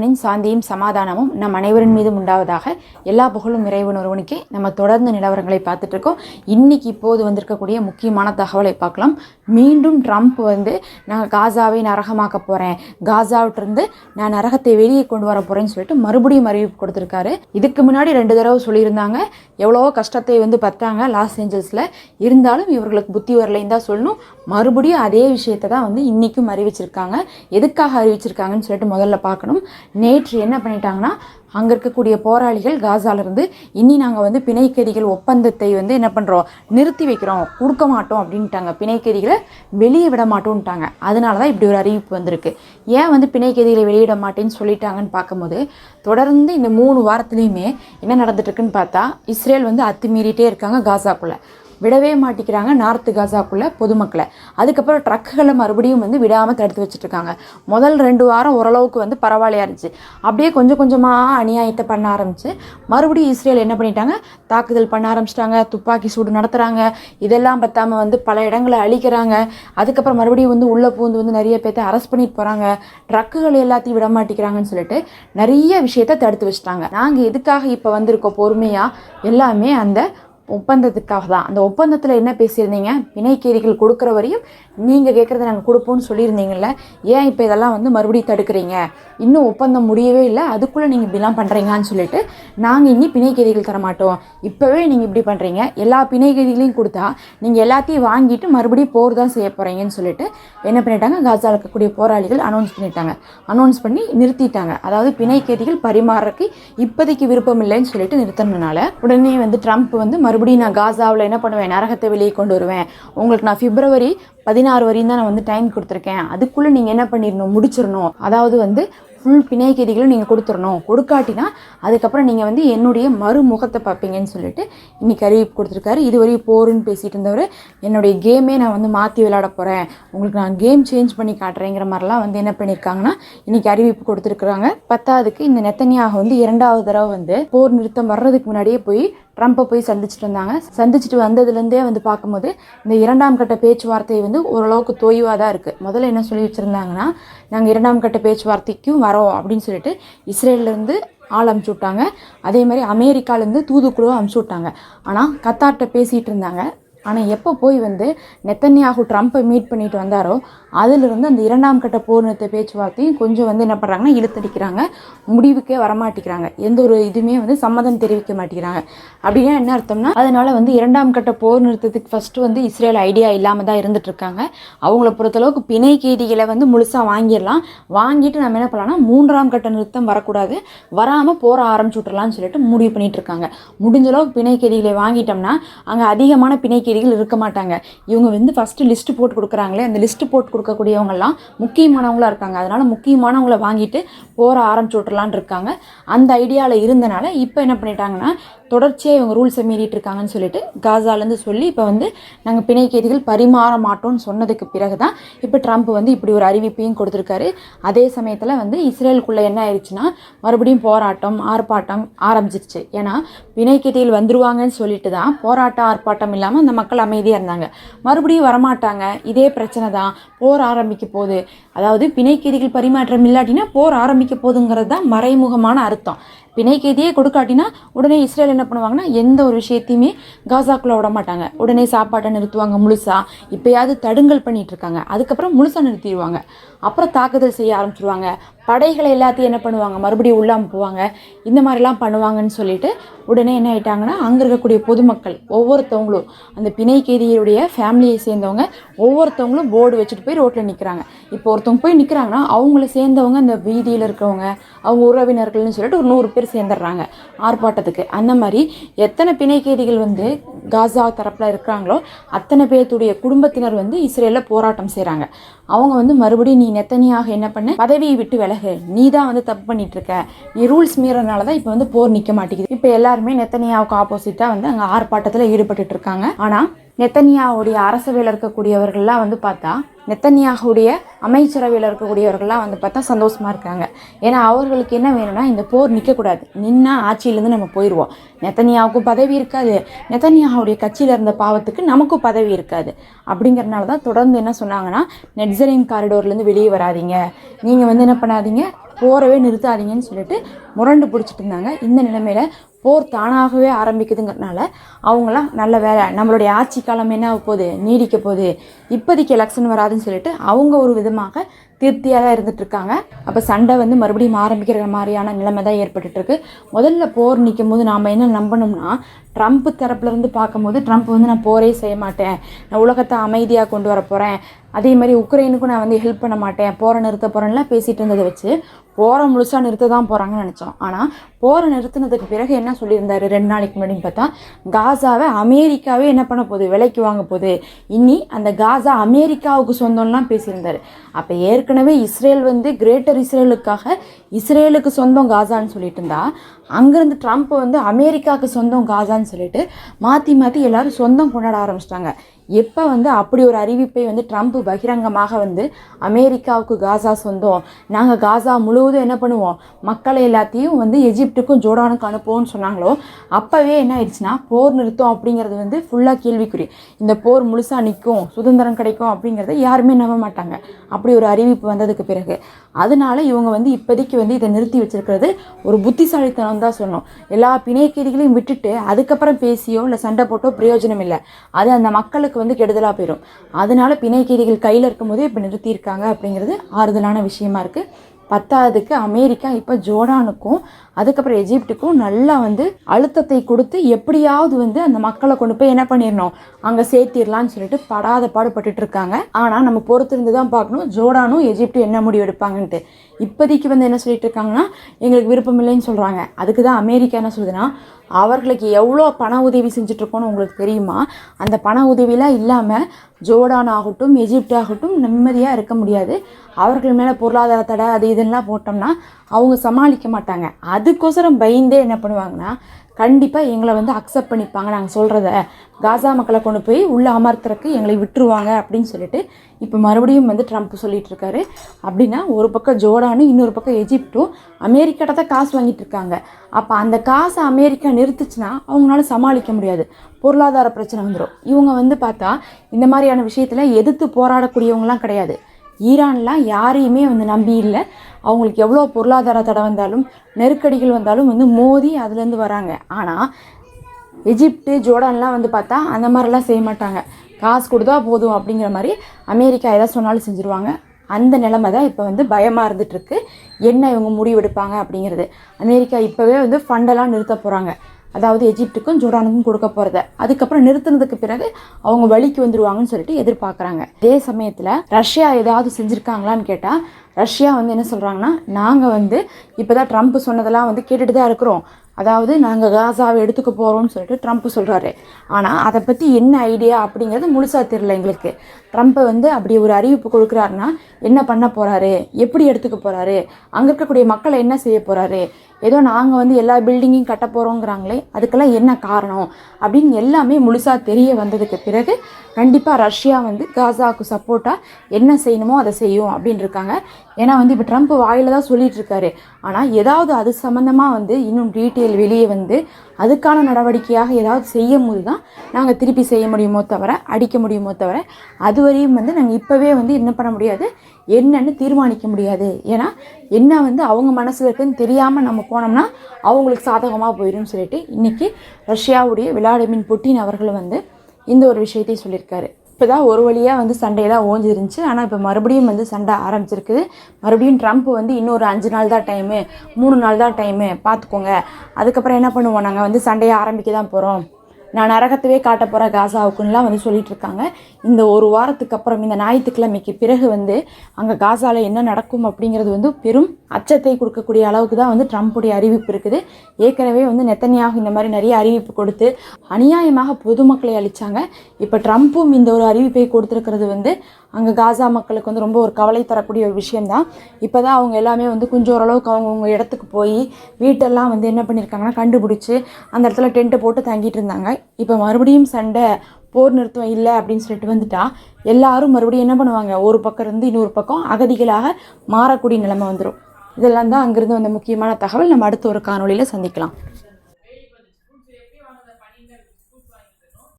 இறைவனின் சாந்தியும் சமாதானமும் நம் அனைவரின் மீதும் உண்டாவதாக எல்லா புகழும் இறைவன் ஒருவனுக்கே நம்ம தொடர்ந்து நிலவரங்களை பார்த்துட்டு இருக்கோம் இன்னைக்கு இப்போது வந்திருக்கக்கூடிய முக்கியமான தகவலை பார்க்கலாம். மீண்டும் ட்ரம்ப் வந்து நான் காசாவை நரகமாக்க போகிறேன் காசாவிட்டிருந்து நான் நரகத்தை வெளியே கொண்டு வர போகிறேன்னு சொல்லிட்டு மறுபடியும் அறிவிப்பு கொடுத்துருக்காரு. இதுக்கு முன்னாடி ரெண்டு தடவை சொல்லியிருந்தாங்க. எவ்வளோ கஷ்டத்தை வந்து பத்தாங்க லாஸ் ஏஞ்சல்ஸில். இருந்தாலும் இவர்களுக்கு புத்தி வரலைன்னு தான் சொல்லணும். மறுபடியும் அதே விஷயத்தை தான் வந்து இன்றைக்கும் அறிவிச்சிருக்காங்க. எதுக்காக அறிவிச்சிருக்காங்கன்னு சொல்லிட்டு முதல்ல பார்க்கணும். நேற்று என்ன பண்ணிட்டாங்கன்னா அங்கே இருக்கக்கூடிய போராளிகள் காசாலிருந்து இனி நாங்கள் வந்து பிணைக்கதிகள் ஒப்பந்தத்தை வந்து என்ன பண்ணுறோம் நிறுத்தி வைக்கிறோம் கொடுக்க மாட்டோம் அப்படின்ட்டாங்க. பிணைக்கதிகளை வெளியே விட மாட்டோம்ட்டாங்க அதனால தான் இப்படி ஒரு அறிவிப்பு வந்திருக்கு. ஏன் வந்து பிணைக்கதிகளை வெளியிட மாட்டேன்னு சொல்லிட்டாங்கன்னு பார்க்கும்போது தொடர்ந்து இந்த மூணு வாரத்துலேயுமே என்ன நடந்துட்டு இருக்குன்னு பார்த்தா இஸ்ரேல் வந்து அத்துமீறிட்டே இருக்காங்க காசாக்குள்ளே. விடவே மாட்டிக்கிறாங்க நார்த்து காசாக்குள்ளே பொதுமக்களை. அதுக்கப்புறம் ட்ரக்குகளை மறுபடியும் வந்து விடாமல் தடுத்து வச்சுட்ருக்காங்க. முதல் ரெண்டு வாரம் ஓரளவுக்கு வந்து பரவாயில்லையா இருந்துச்சு. அப்படியே கொஞ்சம் கொஞ்சமாக அநியாயத்தை பண்ண ஆரம்பிச்சு. மறுபடியும் இஸ்ரேல் என்ன பண்ணிட்டாங்க? தாக்குதல் பண்ண ஆரம்பிச்சிட்டாங்க. துப்பாக்கி சூடு நடத்துகிறாங்க இதெல்லாம் பற்றாமல் வந்து பல இடங்களை அழிக்கிறாங்க. அதுக்கப்புறம் மறுபடியும் வந்து உள்ளே பூந்து வந்து நிறைய பேர்த்த அரெஸ்ட் பண்ணிட்டு போகிறாங்க ட்ரக்குகள் எல்லாத்தையும் விட மாட்டேங்கிறாங்கன்னு சொல்லிட்டு நிறைய விஷயத்த தடுத்து வச்சுட்டாங்க. நாங்கள் எதுக்காக இப்போ வந்திருக்கோம் பொறுமையாக எல்லாமே அந்த ஒப்பந்தத்துக்காக தான். அந்த ஒப்பந்தத்தில் என்ன பேசியிருந்தீங்க? பிணைக்கேரிகள் கொடுக்குற வரையும் நீங்கள் கேட்குறத நாங்கள் கொடுப்போம்னு சொல்லியிருந்தீங்கல்ல ஏன் இப்போ இதெல்லாம் வந்து மறுபடியும் தடுக்கிறீங்க? இன்னும் ஒப்பந்தம் முடியவே இல்லை அதுக்குள்ளே நீங்கள் இப்படிலாம் பண்ணுறீங்கன்னு சொல்லிட்டு நாங்கள் இனி பிணைக்கைதிகள் தர மாட்டோம் இப்போவே நீங்கள் இப்படி பண்ணுறீங்க எல்லா பிணைக்கேரிகளையும் கொடுத்தா நீங்கள் எல்லாத்தையும் வாங்கிட்டு மறுபடியும் போர் தான் செய்ய போகிறீங்கன்னு சொல்லிட்டு என்ன பண்ணிட்டாங்க? காசாவில் இருக்கக்கூடிய போராளிகள் அனௌன்ஸ் பண்ணிட்டாங்க. அனௌன்ஸ் பண்ணி நிறுத்திட்டாங்க. அதாவது பிணைக்கேரிகள் பரிமாறக்கு இப்போதைக்கு விருப்பம் இல்லைன்னு சொல்லிட்டு நிறுத்தினதுனால உடனே வந்து ட்ரம்ப் வந்து மறுபடியும் நான் காசாவில் என்ன பண்ணுவேன்? நரகத்தை வெளியே கொண்டு வருவேன். உங்களுக்கு நான் பிப்ரவரி பதினாறு வரையும் தான் நான் வந்து டைம் கொடுத்துருக்கேன். அதுக்குள்ளே நீங்கள் என்ன பண்ணிடணும் முடிச்சிடணும் அதாவது வந்து ஃபுல் பிணைக்கதிகளும் நீங்கள் கொடுத்துடணும் கொடுக்காட்டினா அதுக்கப்புறம் நீங்கள் வந்து என்னுடைய மறுமுகத்தை பார்ப்பீங்கன்னு சொல்லிட்டு இன்னைக்கு அறிவிப்பு கொடுத்துருக்காரு. இதுவரையும் போருன்னு பேசிகிட்டு இருந்தவர் என்னுடைய கேமே நான் வந்து மாற்றி விளையாட போகிறேன் உங்களுக்கு நான் கேம் சேஞ்ச் பண்ணி காட்டுறேங்கிற மாதிரிலாம் வந்து என்ன பண்ணியிருக்காங்கன்னா இன்னைக்கு அறிவிப்பு கொடுத்துருக்குறாங்க. பத்தாவதுக்கு இந்த நெத்தனியாக வந்து இரண்டாவது தடவை வந்து போர் நிறுத்தம் வர்றதுக்கு முன்னாடியே போய் ட்ரம்ப்பை போய் சந்திச்சுட்டு வந்தாங்க சந்திச்சுட்டு வந்ததுலேருந்தே வந்து பார்க்கும்போது இந்த இரண்டாம் கட்ட பேச்சுவார்த்தை வந்து ஓரளவுக்கு தொய்வாக தான் இருக்குது முதல்ல என்ன சொல்லி வச்சுருந்தாங்கன்னா நாங்கள் இரண்டாம் கட்ட பேச்சுவார்த்தைக்கும் வரோம் அப்படின்னு சொல்லிட்டு இஸ்ரேல்லேருந்து ஆள் அமுச்சு விட்டாங்க. அதே மாதிரி அமெரிக்காலேருந்து தூதுக்குழுவை அமுச்சு விட்டாங்க. ஆனால் கத்தார்கிட்ட பேசிகிட்டு இருந்தாங்க. ஆனால் எப்போ போய் வந்து நெத்தன்யாகு ட்ரம்ப்பை மீட் பண்ணிட்டு வந்தாரோ அதிலிருந்து அந்த இரண்டாம் கட்ட போர் நிறுத்த பேச்சுவார்த்தையும் கொஞ்சம் வந்து என்ன பண்ணுறாங்கன்னா இழுத்தடிக்கிறாங்க. முடிவுக்கே வரமாட்டேங்கிறாங்க. எந்த ஒரு இதுவுமே வந்து சம்மதம் தெரிவிக்க மாட்டேங்கிறாங்க. அப்படின்னா என்ன அர்த்தம்னா அதனால் வந்து இரண்டாம் கட்ட போர் நிறுத்தத்துக்கு ஃபஸ்ட்டு வந்து இஸ்ரேல் ஐடியா இல்லாமல் தான் இருந்துட்டு இருக்காங்க அவங்கள பொறுத்தளவுக்கு பிணை கைதிகளை வந்து முழுசாக வாங்கிடலாம். வாங்கிட்டு நம்ம என்ன பண்ணலாம்னா மூன்றாம் கட்ட நிறுத்தம் வரக்கூடாது. வராமல் போற ஆரம்பிச்சு விட்றலாம்னு சொல்லிட்டு முடிவு பண்ணிகிட்ருக்காங்க முடிஞ்சளவுக்கு முடிஞ்ச அளவுக்கு பிணை கைதிகளை வாங்கிட்டோம்னா அங்கே அதிகமான பிணை நம்பிக்கைகள் இருக்க மாட்டாங்க. இவங்க வந்து ஃபஸ்ட்டு லிஸ்ட்டு போட்டு கொடுக்குறாங்களே அந்த லிஸ்ட்டு போட்டு கொடுக்கக்கூடியவங்கெல்லாம் முக்கியமானவங்களா இருக்காங்க. அதனால் முக்கியமானவங்கள வாங்கிட்டு போற ஆரம்பிச்சு விட்றலான் இருக்காங்க. அந்த ஐடியாவில் இருந்தனால இப்போ என்ன பண்ணிட்டாங்கன்னா தொடர்ச்சியாக இவங்க ரூல்ஸை மீறிட்டு இருக்காங்கன்னு சொல்லிட்டு காசாலேருந்து சொல்லி இப்போ வந்து நாங்கள் பிணை கைதிகள் பரிமாற மாட்டோம்னு சொன்னதுக்கு பிறகு தான் இப்போ ட்ரம்ப் வந்து இப்படி ஒரு அறிவிப்பையும் கொடுத்துருக்காரு. அதே சமயத்தில் வந்து இஸ்ரேலுக்குள்ளே என்ன ஆயிடுச்சுன்னா மறுபடியும் போராட்டம் ஆர்ப்பாட்டம் ஆரம்பிச்சிருச்சு. ஏன்னா பிணை கைதிகள் வந்துருவாங்கன்னு சொல்லிட்டு தான் போராட்டம் ஆர்ப்பாட்டம் இல்லாமல் அந்த மக்கள் அமைதியாக இருந்தாங்க. மறுபடியும் வரமாட்டாங்க. இதே பிரச்சனை தான் போர் ஆரம்பிக்க போகுது. அதாவது பிணை கைதிகள் பரிமாற்றம் இல்லாட்டினா போர் ஆரம்பிக்க போகுதுங்கிறது தான் மறைமுகமான அர்த்தம். பிணை கைதியே கொடுக்காட்டினா உடனே இஸ்ரேல் என்ன பண்ணுவாங்கன்னா எந்த ஒரு விஷயத்தையுமே காசாக்குள்ளே விட மாட்டாங்க. உடனே சாப்பாட்டை நிறுத்துவாங்க முழுசா. இப்போயாவது தடுங்கல் பண்ணிட்டு இருக்காங்க. அதுக்கப்புறம் முழுசா நிறுத்திடுவாங்க. அப்புறம் தாக்குதல் செய்ய ஆரம்பிச்சிருவாங்க. படைகளை எல்லாத்தையும் என்ன பண்ணுவாங்க? மறுபடியும் உள்ளாம போவாங்க இந்த மாதிரிலாம் பண்ணுவாங்கன்னு சொல்லிட்டு உடனே என்ன ஆயிட்டாங்கன்னா அங்கே இருக்கக்கூடிய பொதுமக்கள் ஒவ்வொருத்தவங்களும் அந்த பிணை கைதியுடைய ஃபேமிலியை சேர்ந்தவங்க ஒவ்வொருத்தவங்களும் போர்டு வச்சுட்டு போய் ரோட்டில் நிற்கிறாங்க இப்போ ஒருத்தவங்க போய் நிற்கிறாங்கன்னா அவங்கள சேர்ந்தவங்க அந்த வீதியில் இருக்கிறவங்க அவங்க உறவினர்கள்னு சொல்லிட்டு ஒரு நூறு பேர் சேர்ந்துடுறாங்க ஆர்ப்பாட்டத்துக்கு. அந்த மாதிரி எத்தனை பிணை கைதிகள் வந்து காசா தரப்பில் இருக்கிறாங்களோ அத்தனை பேர்த்துடைய குடும்பத்தினர் வந்து இஸ்ரேலில் போராட்டம் செய்கிறாங்க அவங்க வந்து மறுபடியும் நீ நெத்தனியாக என்ன பண்ண? பதவியை விட்டு விலகு. நீ தான் வந்து தப்பு பண்ணிட்டு இருக்க நீ ரூல்ஸ் மீறனால தான் இப்போ வந்து போர் நிற்க மாட்டேங்குது. இப்போ எல்லாருமே நெத்தனியாவுக்கு ஆப்போசிட்டாக வந்து அங்கே ஆர்ப்பாட்டத்தில் ஈடுபட்டுட்டு இருக்காங்க. ஆனால் நெத்தனியாவுடைய அரசவையில் இருக்கக்கூடியவர்கள்லாம் வந்து பார்த்தா நெத்தனியாகுடைய அமைச்சரவையில் இருக்கக்கூடியவர்கள்லாம் வந்து பார்த்தா சந்தோஷமாக இருக்காங்க. ஏன்னா அவர்களுக்கு என்ன வேணும்னா இந்த போர் நிற்கக்கூடாது நின்னா ஆட்சியிலேருந்து நம்ம போயிடுவோம் நெத்தனியாவுக்கும் பதவி இருக்காது. நெத்தனியாவுடைய கட்சியில் இருந்த பாவத்துக்கு நமக்கும் பதவி இருக்காது. அப்படிங்கிறனால தான் தொடர்ந்து என்ன சொன்னாங்கன்னா நெட்சரின் காரிடோர்லேருந்து வெளியே வராதீங்க. நீங்கள் வந்து என்ன பண்ணாதீங்க? போரவே நிறுத்தாதீங்கன்னு சொல்லிட்டு முரண்டு பிடிச்சிட்டு இருந்தாங்க. இந்த நிலைமையில் போர் தானாகவே ஆரம்பிக்குதுங்கிறனால அவங்களாம் நல்ல வேலை. நம்மளுடைய ஆட்சி காலம் என்ன போகுது? நீடிக்க போகுது. இப்போதைக்கு எலெக்ஷன் வராதுன்னு சொல்லிட்டு அவங்க ஒரு விதமாக திருப்தியாக தான் இருந்துட்டு இருக்காங்க. அப்போ சண்டை வந்து மறுபடியும் ஆரம்பிக்கிற மாதிரியான நிலைமை தான் ஏற்பட்டுருக்கு முதல்ல போர் நிற்கும் போது நாம் என்ன நம்பணும்னா ட்ரம்ப் தரப்புலேருந்து பார்க்கும்போது ட்ரம்ப் வந்து நான் போரே செய்ய மாட்டேன். நான் உலகத்தை அமைதியாக கொண்டு வர போகிறேன் அதே மாதிரி உக்ரைனுக்கும் நான் வந்து ஹெல்ப் பண்ண மாட்டேன். போரை நிறுத்த போகிறேன்லாம் பேசிகிட்டு இருந்ததை வச்சு போகிற முழுசாக நிறுத்த தான் போகிறாங்கன்னு நினச்சோம். ஆனால் போகிற நிறுத்தினதுக்கு பிறகு என்ன சொல்லியிருந்தாரு? ரெண்டு நாளைக்கு முன்னாடின்னு பார்த்தா காசாவை அமெரிக்காவே என்ன பண்ண போகுது? விலைக்கு வாங்க போகுது. இனி அந்த காசா அமெரிக்காவுக்கு சொந்தம்லாம் பேசியிருந்தார். அப்போ ஏற்கனவே இஸ்ரேல் வந்து கிரேட்டர் இஸ்ரேலுக்காக இஸ்ரேலுக்கு சொந்தம் காசான்னு சொல்லிட்டு இருந்தா அங்கேருந்து ட்ரம்ப் வந்து அமெரிக்காவுக்கு சொந்தம் காசான்னு சொல்லிட்டு மாற்றி மாற்றி எல்லோரும் சொந்தம் கொண்டாட ஆரம்பிச்சிட்டாங்க. எப்போ வந்து அப்படி ஒரு அறிவிப்பை வந்து ட்ரம்ப் பகிரங்கமாக வந்து அமெரிக்காவுக்கு காசா சொந்தம்? நாங்கள் காசா முழுவதும் என்ன பண்ணுவோம்? மக்களை எல்லாத்தையும் வந்து எஜிப்டுக்கும் ஜோர்டானுக்கும் அனுப்புவோம்னு சொன்னாங்களோ அப்போவே என்ன ஆயிடுச்சுன்னா போர் நிறுத்தம் அப்படிங்கிறது வந்து ஃபுல்லாக கேள்விக்குறி. இந்த போர் முழுசாக நிற்கும் சுதந்திரம் கிடைக்கும் அப்படிங்கிறத யாருமே நம்ப மாட்டாங்க. அப்படி ஒரு அறிவிப்பு வந்ததுக்கு பிறகு. அதனால இவங்க வந்து இப்போதைக்கு வந்து இதை நிறுத்தி வச்சிருக்கிறது ஒரு புத்திசாலித்தனம் தான் சொல்லணும். எல்லா பிணைக்கைதிகளையும் விட்டுட்டு அதுக்கப்புறம் பேசியோ இல்லை சண்டை போட்டோ பிரயோஜனம் இல்லை. அது அந்த மக்களுக்கு வந்து கெடுதலாக போயிடும் அதனால பிணைக்கீரிகள் கையில் இருக்கும்போதே இப்போ நிறுத்தியிருக்காங்க அப்படிங்கிறது ஆறுதலான விஷயமா இருக்குது பத்தாவதுக்கு அமெரிக்கா இப்போ ஜோர்டானுக்கும் அதுக்கப்புறம் எஜிப்டுக்கும் நல்லா வந்து அழுத்தத்தை கொடுத்து எப்படியாவது வந்து அந்த மக்களை கொண்டு போய் என்ன பண்ணிடணும் அங்கே சேர்த்திடலான்னு சொல்லிட்டு படாத பாடுபட்டுட்டு இருக்காங்க. ஆனால் நம்ம பொறுத்திருந்து தான் பார்க்கணும். ஜோர்டானும் எஜிப்டும் என்ன முடிவு எடுப்பாங்கன்ட்டு. இப்போதைக்கு வந்து என்ன சொல்லிட்டு இருக்காங்கன்னா எங்களுக்கு விருப்பம் இல்லைன்னு சொல்கிறாங்க அதுக்கு தான் அமெரிக்கா என்ன சொல்லுதுன்னா அவர்களுக்கு எவ்வளோ பண உதவி செஞ்சுட்ருக்கோன்னு உங்களுக்கு தெரியுமா? அந்த பண உதவியெலாம் இல்லாமல் ஜோர்டான் ஆகட்டும் எஜிப்ட் ஆகட்டும் நிம்மதியாக இருக்க முடியாது. அவர்கள் மேலே பொருளாதார தடை அது இதெல்லாம் போட்டோம்னா அவங்க சமாளிக்க மாட்டாங்க. அதுக்கோசரம் பயந்தே என்ன பண்ணுவாங்கன்னா கண்டிப்பாக எங்களை வந்து அக்செப்ட் பண்ணிப்பாங்க. நாங்கள் சொல்கிறத காசா மக்களை கொண்டு போய் உள்ளே அமர்த்துறதுக்கு எங்களை விட்டுருவாங்க அப்படின்னு சொல்லிட்டு இப்போ மறுபடியும் வந்து ட்ரம்ப் சொல்லிட்டு இருக்காரு. அப்படின்னா ஒரு பக்கம் ஜோர்டானும் இன்னொரு பக்கம் எஜிப்டும் அமெரிக்காட்ட தான் காசு வாங்கிட்டு இருக்காங்க. அப்போ அந்த காசை அமெரிக்கா நிறுத்துச்சுன்னா அவங்களால சமாளிக்க முடியாது. பொருளாதார பிரச்சனை வந்துடும் இவங்க வந்து பார்த்தா இந்த மாதிரியான விஷயத்தில் எதிர்த்து போராடக்கூடியவங்களாம் கிடையாது. ஈரான்லாம் யாரையுமே வந்து நம்பி இல்லை. அவங்களுக்கு எவ்வளோ பொருளாதார தடை வந்தாலும் நெருக்கடிகள் வந்தாலும் வந்து மோதி அதுலேருந்து வராங்க. ஆனால் எஜிப்டு ஜோர்டான்லாம் வந்து பார்த்தா அந்த மாதிரிலாம் செய்ய மாட்டாங்க. காசு கொடுத்தா போதும் அப்படிங்கிற மாதிரி அமெரிக்கா எதை சொன்னாலும் செஞ்சுருவாங்க. அந்த நிலமை தான் இப்போ வந்து பயமாக இருந்துகிட்ருக்கு என்ன இவங்க முடிவெடுப்பாங்க அப்படிங்கிறது. அமெரிக்கா இப்போவே வந்து ஃபண்டெல்லாம் நிறுத்த போகிறாங்க அதாவது எஜிப்டுக்கும் ஜோர்டானுக்கும் கொடுக்க போகிறத அதுக்கப்புறம் நிறுத்தினதுக்கு பிறகு அவங்க வழிக்கு வந்துருவாங்கன்னு சொல்லிட்டு எதிர்பார்க்குறாங்க. அதே சமயத்தில் ரஷ்யா ஏதாவது செஞ்சுருக்காங்களான்னு கேட்டால் ரஷ்யா வந்து என்ன சொல்கிறாங்கன்னா நாங்கள் வந்து இப்போ தான் ட்ரம்ப் சொன்னதெல்லாம் வந்து கேட்டுட்டு தான் இருக்கிறோம். அதாவது நாங்கள் காசாவை எடுத்துக்க போகிறோம்னு சொல்லிட்டு ட்ரம்ப் சொல்கிறாரு ஆனால் அதை பற்றி என்ன ஐடியா அப்படிங்கிறது முழுசாக தெரில எங்களுக்கு. ட்ரம்ப்பை வந்து அப்படி ஒரு அறிவிப்பு கொடுக்குறாருன்னா என்ன பண்ண போகிறாரு எப்படி எடுத்துக்க போகிறாரு அங்கே இருக்கக்கூடிய மக்களை என்ன செய்ய போகிறாரு ஏதோ நாங்கள் வந்து எல்லா பில்டிங்கையும் கட்ட போகிறோங்கிறாங்களே அதுக்கெல்லாம் என்ன காரணம்? அப்படின்னு எல்லாமே முழுசாக தெரிய வந்ததுக்கு பிறகு கண்டிப்பாக ரஷ்யா வந்து காசாவுக்கு சப்போர்ட்டாக என்ன செய்யணுமோ அதை செய்யும் அப்படின்னு இருக்காங்க. ஏன்னா வந்து இப்போ ட்ரம்ப் வாயில் தான் சொல்லிட்டு இருக்காரு. ஆனால் ஏதாவது அது சம்மந்தமாக வந்து இன்னும் டீட்டெயில் வெளியே வந்து அதுக்கான நடவடிக்கையாக ஏதாவது செய்யும் போது தான் நாங்கள் திருப்பி செய்ய முடியுமோ தவிர அடிக்க முடியுமோ தவிர அதுவரையும் வந்து நாங்கள் இப்போவே வந்து என்ன பண்ண முடியாது என்னன்னு தீர்மானிக்க முடியாது. ஏன்னா என்ன வந்து அவங்க மனசில் இருக்குன்னு தெரியாமல் நம்ம போனோம்னா அவங்களுக்கு சாதகமாக போயிடும்னு சொல்லிட்டு இன்றைக்கி ரஷ்யாவுடைய விளாடிமின் புட்டின் அவர்கள் வந்து இந்த ஒரு விஷயத்தை சொல்லியிருக்காரு. இப்போ தான் ஒரு வழியாக வந்து சண்டையெல்லாம் ஓஞ்சிருந்துச்சு. ஆனால் இப்போ மறுபடியும் வந்து சண்டை ஆரம்பிச்சிருக்குது. மறுபடியும் ட்ரம்ப் வந்து இன்னொரு அஞ்சு நாள் தான் டைமு மூணு நாள் தான் டைமு பார்த்துக்கோங்க அதுக்கப்புறம் என்ன பண்ணுவோம்? நாங்கள் வந்து சண்டையை ஆரம்பிக்க தான் போகிறோம் நான் நரகத்தவே காட்ட போகிற காசாவுக்குன்னெலாம் வந்து சொல்லிட்டு இருக்காங்க. இந்த ஒரு வாரத்துக்கு அப்புறம் இந்த ஞாயிற்றுக்கிழமைக்கு பிறகு வந்து அங்கே காசாவில் என்ன நடக்கும் அப்படிங்கிறது வந்து பெரும் அச்சத்தை கொடுக்கக்கூடிய அளவுக்கு தான் வந்து ட்ரம்ப்புடைய அறிவிப்பு இருக்குது. ஏற்கனவே வந்து நெத்தனியாக இந்த மாதிரி நிறைய அறிவிப்பு கொடுத்து அநியாயமாக பொதுமக்களை அழிச்சாங்க. இப்போ ட்ரம்ப்பும் இந்த ஒரு அறிவிப்பை கொடுத்துருக்கிறது வந்து அங்கே காசா மக்களுக்கு வந்து ரொம்ப ஒரு கவலை தரக்கூடிய ஒரு விஷயம்தான். இப்போ தான் அவங்க எல்லாமே வந்து கொஞ்சம் ஓரளவுக்கு அவங்கவுங்க இடத்துக்கு போய் வீட்டெல்லாம் வந்து என்ன பண்ணியிருக்காங்கன்னா கண்டுபிடிச்சி அந்த இடத்துல டென்ட்டு போட்டு தங்கிட்டு இருந்தாங்க. இப்போ மறுபடியும் சண்டை போர் நிறுத்தம் இல்லை அப்படின்னு சொல்லிட்டு வந்துட்டா எல்லாரும் மறுபடியும் என்ன பண்ணுவாங்க? ஒரு பக்கம் இருந்து இன்னொரு பக்கம் அகதிகளாக மாறக்கூடிய நிலைமை வந்துடும் இதெல்லாம் தான் அங்கேருந்து வந்த முக்கியமான தகவல். நம்ம அடுத்த ஒரு காணொளியில் சந்திக்கலாம்.